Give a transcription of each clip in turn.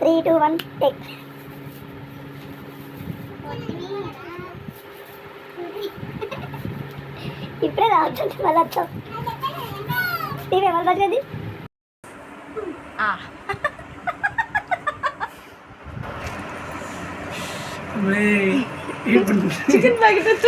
Three two one టెక్. ఇప్పుడే రావచ్చు మళ్ళీ వచ్చాం టీవీ ఎవరు పట్టేది chicken packet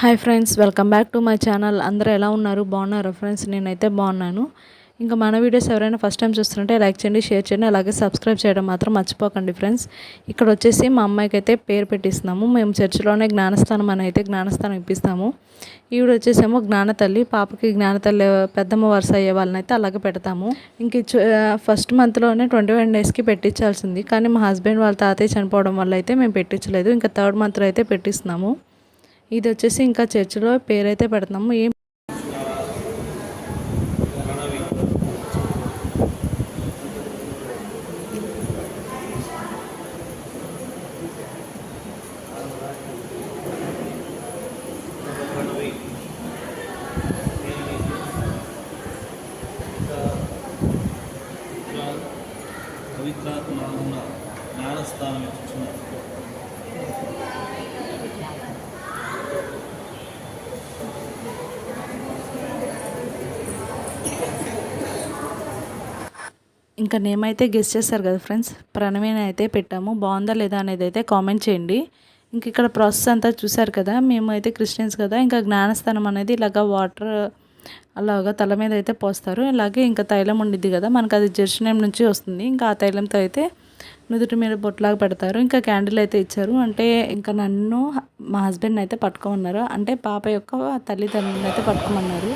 hi friends welcome back to my channel. అందరూ ఎలా ఉన్నారు? బాగున్నారు ఫ్రెండ్స్? నేనైతే బాగున్నాను. ఇంకా మన వీడియోస్ ఎవరైనా ఫస్ట్ టైం చూస్తుంటే లైక్ చేయండి షేర్ చేయండి అలాగే సబ్స్క్రైబ్ చేయడం మాత్రం మర్చిపోకండి ఫ్రెండ్స్. ఇక్కడ వచ్చేసి మా అమ్మాయికి అయితే పేరు పెట్టిస్తున్నాము. మేము చర్చిలోనే జ్ఞానస్థానం అని అయితే జ్ఞానస్థానం ఇప్పిస్తాము. ఈవిడ వచ్చేసేమో జ్ఞానతల్లి పాపకి జ్ఞానతల్లి పెద్దమ్మ వరుస అయ్యే వాళ్ళని అయితే అలాగే పెడతాము. ఇంక ఫస్ట్ మంత్లోనే ట్వంటీ వన్ డేస్కి పెట్టించాల్సింది. కానీ మా హస్బెండ్ వాళ్ళ తాతయ్య చనిపోవడం వల్ల అయితే మేము పెట్టించలేదు. ఇంకా థర్డ్ మంత్లో అయితే పెట్టిస్తున్నాము. ఇది వచ్చేసి ఇంకా చర్చిలో పేరైతే పెడతాము ఏం పవిత్రాత్మ జ్ఞానస్థానం ఇంకా నేమ్ అయితే గెస్ట్ చేస్తారు కదా ఫ్రెండ్స్ ప్రణవీని అయితే పెట్టాము. బాగుందా లేదా అనేది అయితే కామెంట్ చేయండి. ఇంక ఇక్కడ ప్రాసెస్ అంతా చూసారు కదా? మేము అయితే క్రిస్టియన్స్ కదా? ఇంకా జ్ఞానస్థానం అనేది ఇలాగ వాటర్ అలాగా తల మీద అయితే పోస్తారు. ఇలాగే ఇంకా తైలం ఉండిద్ది కదా? మనకు అది జెర్షనేం నుంచి వస్తుంది. ఇంకా ఆ తైలంతో అయితే నుదుటి మీద బొట్లాగా పెడతారు. ఇంకా క్యాండిల్ అయితే ఇచ్చారు. అంటే ఇంకా నన్ను మా హస్బెండ్ అయితే పట్టుకోమన్నారు. అంటే పాప యొక్క తల్లిదండ్రులను అయితే పట్టుకోమన్నారు.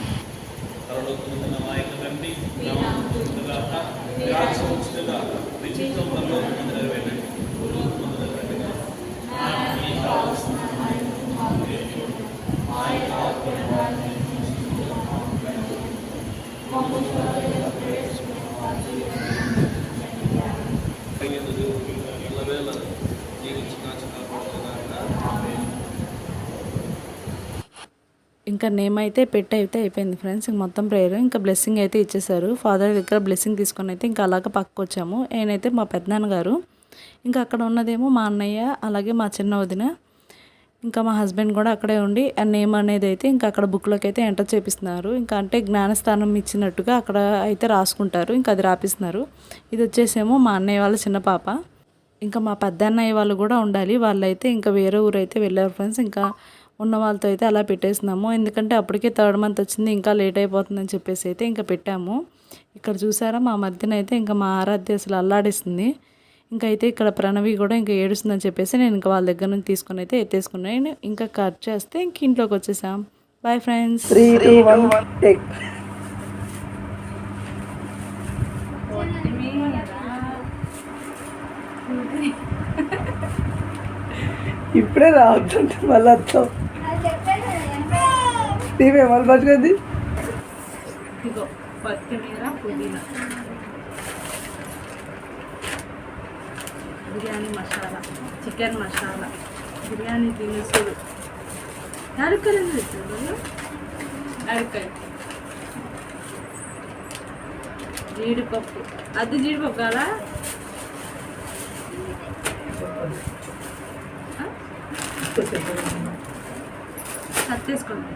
Sim. ఇంకా నేమ్ అయితే పెట్టి అయితే అయిపోయింది ఫ్రెండ్స్. ఇంక మొత్తం ప్రేయర్ ఇంకా బ్లెస్సింగ్ అయితే ఇచ్చేసారు. ఫాదర్ దగ్గర బ్లెస్సింగ్ తీసుకొని అయితే ఇంకా అలాగ పక్కకు వచ్చాము నేనైతే మా పెద్దనాన్నగారు. ఇంకా అక్కడ ఉన్నదేమో మా అన్నయ్య అలాగే మా చిన్న వదిన ఇంకా మా హస్బెండ్ కూడా అక్కడే ఉండి ఆ నేమ్ అనేది అయితే ఇంకా అక్కడ బుక్లోకి అయితే ఎంటర్ చేపిస్తున్నారు. ఇంకా అంటే జ్ఞానస్థానం ఇచ్చినట్టుగా అక్కడ అయితే రాసుకుంటారు. ఇంకా అది రాపిస్తున్నారు. ఇది వచ్చేసేమో మా అన్నయ్య వాళ్ళ చిన్న పాప. ఇంకా మా పెద్ద అన్నయ్య వాళ్ళు కూడా ఉండాలి. వాళ్ళైతే ఇంకా వేరే ఊరు అయితే వెళ్ళారు ఫ్రెండ్స్. ఇంకా ఉన్న వాళ్ళతో అయితే అలా పెట్టేస్తున్నాము ఎందుకంటే అప్పటికే థర్డ్ మంత్ వచ్చింది ఇంకా లేట్ అయిపోతుందని చెప్పేసి అయితే ఇంకా పెట్టాము. ఇక్కడ చూసారా మా మధ్యన అయితే ఇంకా మా ఆరాధ్య అసలు అల్లాడిస్తుంది ఇంకా అయితే ఇక్కడ ప్రణవి కూడా ఇంకా ఏడుస్తుందని చెప్పేసి నేను ఇంకా వాళ్ళ దగ్గర నుంచి తీసుకొని అయితే ఎత్తేసుకున్నాను ఇంకా కట్ చేస్తే ఇంక ఇంట్లోకి వచ్చేసాం. Bye friends three two one tech ఇప్పుడే రావచ్చు మళ్ళీ వచ్చాం టీవీ ఎవరు పట్టుకుంది? ఇదిగో కొత్తిమీర పుదీనా. బిర్యానీ మసాలా చికెన్ మసాలా. బిర్యానీ దినుసులు. యాలక్కలు యాలక్కలు. జీడిపప్పు. అది జీడిపప్పు కాదా? కత్తేసుకోండి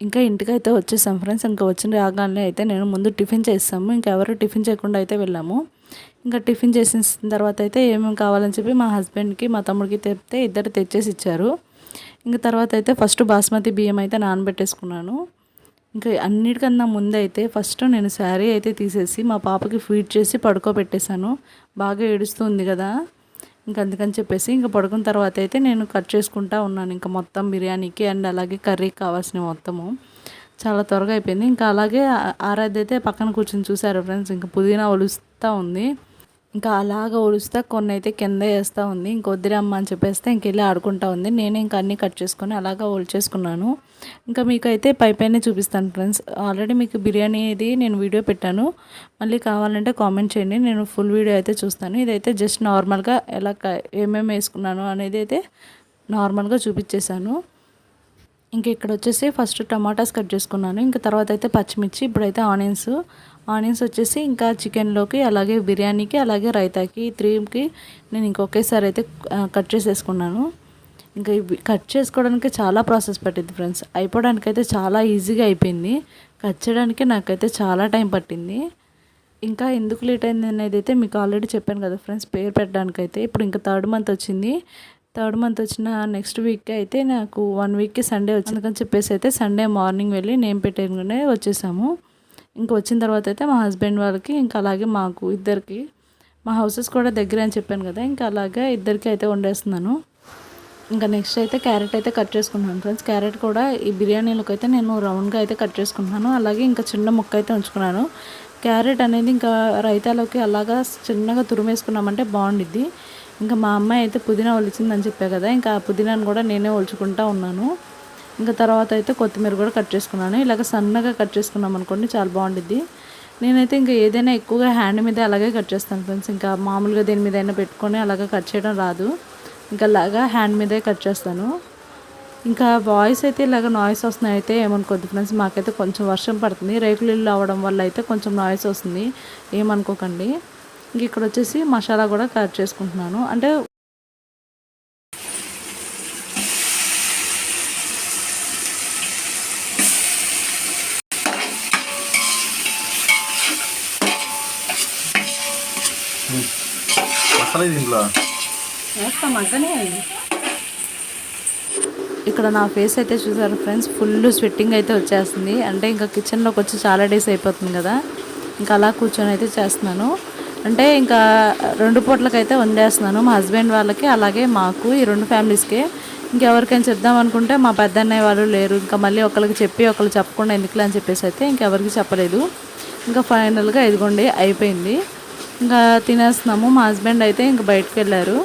ఇంకా ఇంటికి అయితే వచ్చేసాం ఫ్రెండ్స్. ఇంకా వచ్చిన రాగానే అయితే నేను ముందు టిఫిన్ చేస్తాము. ఇంకా ఎవరు టిఫిన్ చేయకుండా అయితే వెళ్ళాము. ఇంకా టిఫిన్ చేసిన తర్వాత అయితే ఏమేమి కావాలని చెప్పి మా హస్బెండ్కి మా తమ్ముడికి తెప్పితే ఇద్దరు తెచ్చేసి ఇచ్చారు. ఇంకా తర్వాత అయితే ఫస్ట్ బాస్మతి బియ్యం అయితే నానబెట్టేసుకున్నాను. ఇంకా అన్నిటికన్నా ముందైతే ఫస్ట్ నేను శారీ అయితే తీసేసి మా పాపకి ఫీడ్ చేసి పడుకోబెట్టేశాను. బాగా ఏడుస్తుంది కదా. ఇంకా అందుకని చెప్పేసి ఇంకా పడుకున్న తర్వాత అయితే నేను కట్ చేసుకుంటా ఉన్నాను. ఇంకా మొత్తం బిర్యానీకి అండ్ అలాగే కర్రీకి కావాల్సిన మొత్తము. చాలా త్వరగా అయిపోయింది. ఇంకా అలాగే ఆరాధ్య అయితే పక్కన కూర్చొని చూసారు ఫ్రెండ్స్. ఇంకా పుదీనా ఒలుస్తూ ఉంది. ఇంకా అలాగ ఒలుస్తా కొన్ని అయితే కింద వేస్తూ ఉంది. ఇంక అమ్మ అని చెప్పేస్తే ఇంక వెళ్ళి ఆడుకుంటా ఉంది. నేను ఇంకా అన్నీ కట్ చేసుకొని అలాగా ఒలిచేసుకున్నాను. ఇంకా మీకైతే పై పైనే చూపిస్తాను ఫ్రెండ్స్. ఆల్రెడీ మీకు బిర్యానీ ఇది నేను వీడియో పెట్టాను. మళ్ళీ కావాలంటే కామెంట్ చేయండి. నేను ఫుల్ వీడియో అయితే చూస్తాను. ఇదైతే జస్ట్ నార్మల్గా ఎలా క- ఏమేమి వేసుకున్నాను అనేది అయితే నార్మల్గా చూపించేశాను. ఇంకా ఇక్కడ వచ్చేసి ఫస్ట్ టమాటాస్ కట్ చేసుకున్నాను. ఇంకా తర్వాత అయితే పచ్చిమిర్చి ఇప్పుడైతే ఆనియన్స్. ఆనియన్స్ వచ్చేసి ఇంకా చికెన్లోకి అలాగే బిర్యానీకి అలాగే రైతాకి త్రీకి నేను ఇంకొకేసారి అయితే కట్ చేసేసుకున్నాను. ఇంకా ఇవి కట్ చేసుకోవడానికి చాలా ప్రాసెస్ పట్టింది ఫ్రెండ్స్. అయిపోవడానికి అయితే చాలా ఈజీగా అయిపోయింది. కట్ చేయడానికి నాకైతే చాలా టైం పట్టింది. ఇంకా ఎందుకు లేట్ అయింది అనేది అయితే మీకు ఆల్రెడీ చెప్పాను కదా ఫ్రెండ్స్ పేరు పెట్టడానికైతే. ఇప్పుడు ఇంకా థర్డ్ మంత్ వచ్చింది. థర్డ్ మంత్ వచ్చిన నెక్స్ట్ వీక్ అయితే నాకు వన్ వీక్కి సండే వచ్చింది. అందుకని చెప్పేసి అయితే సండే మార్నింగ్ వెళ్ళి నేమ్ పెట్టేయగానే వచ్చేసాము. ఇంకా వచ్చిన తర్వాత అయితే మా హస్బెండ్ వాళ్ళకి ఇంకా అలాగే మాకు ఇద్దరికి మా హౌసెస్ కూడా దగ్గర అని చెప్పాను కదా ఇంకా అలాగే ఇద్దరికి అయితే వండేస్తున్నాను. ఇంకా నెక్స్ట్ అయితే క్యారెట్ అయితే కట్ చేసుకున్నాను ఫ్రెండ్స్. క్యారెట్ కూడా ఈ బిర్యానీలకు అయితే నేను రౌండ్గా అయితే కట్ చేసుకున్నాను అలాగే ఇంకా చిన్న ముక్క అయితే ఉంచుకున్నాను. క్యారెట్ అనేది ఇంకా రైతాలోకి అలాగా చిన్నగా తురిమేసుకున్నామంటే బాగుండిద్ది. ఇంకా మా అమ్మాయి అయితే పుదీనా ఒలిచిందని చెప్పా కదా ఇంకా ఆ పుదీనాను కూడా నేనే ఒలుచుకుంటా ఉన్నాను. ఇంకా తర్వాత అయితే కొత్తిమీర కూడా కట్ చేసుకున్నాను. ఇలాగ సన్నగా కట్ చేసుకున్నాం అనుకోండి చాలా బాగుండిద్ది. నేనైతే ఇంకా ఏదైనా ఎక్కువగా హ్యాండ్ మీద అలాగే కట్ చేస్తాను ఫ్రెండ్స్ ఇంకా మామూలుగా దేని మీద అయినా పెట్టుకొని అలాగే కట్ చేయడం రాదు. ఇంకా అలాగా హ్యాండ్ మీదే కట్ చేస్తాను. ఇంకా వాయిస్ అయితే ఇలాగ నాయిస్ వస్తున్నాయి అయితే ఏమనుకోద్దు ఫ్రెండ్స్ మాకైతే కొంచెం వర్షం పడుతుంది. రేకులు ఇల్లు అవ్వడం వల్ల అయితే కొంచెం నాయిస్ వస్తుంది. ఏమనుకోకండి. ఇంక ఇక్కడ వచ్చేసి మసాలా కూడా కట్ చేసుకుంటున్నాను. అంటే దీంట్లో వేస్తాం ఇక్కడ నా ఫేస్ అయితే చూసారు ఫ్రెండ్స్ ఫుల్ స్వెట్టింగ్ అయితే వచ్చేస్తుంది. అంటే ఇంకా కిచెన్లోకి వచ్చి చాలా డేస్ అయిపోతుంది కదా. ఇంకా అలా కూర్చొని అయితే చేస్తున్నాను. అంటే ఇంకా రెండు పూట్లకైతే వండేస్తున్నాను. మా హస్బెండ్ వాళ్ళకి అలాగే మాకు ఈ రెండు ఫ్యామిలీస్కి. ఇంకెవరికైనా చెప్దాం అనుకుంటే మా పెద్ద అన్నయ్య వాళ్ళు లేరు. ఇంకా మళ్ళీ ఒకరికి చెప్పి ఒకరు చెప్పకుండా ఎందుకులే అని చెప్పేసి అయితే ఇంకెవరికి చెప్పలేదు. ఇంకా ఫైనల్గా ఇదిగోండి అయిపోయింది. ఇంకా తినేస్తున్నాము. మా హస్బెండ్ అయితే ఇంక బయటకు వెళ్ళారు.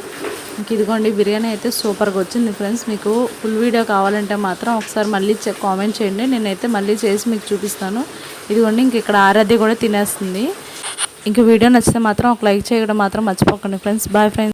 ఇంక ఇదిగోండి బిర్యానీ అయితే సూపర్గా వచ్చింది ఫ్రెండ్స్. మీకు ఫుల్ వీడియో కావాలంటే మాత్రం ఒకసారి మళ్ళీ కామెంట్ చేయండి. నేనైతే మళ్ళీ చేసి మీకు చూపిస్తాను. ఇదిగోండి ఇంక ఇక్కడ ఆరాధ్య కూడా తినేస్తుంది. ఇంక వీడియో నచ్చితే మాత్రం ఒక లైక్ చేయడం మాత్రం మర్చిపోకండి ఫ్రెండ్స్. Bye friends.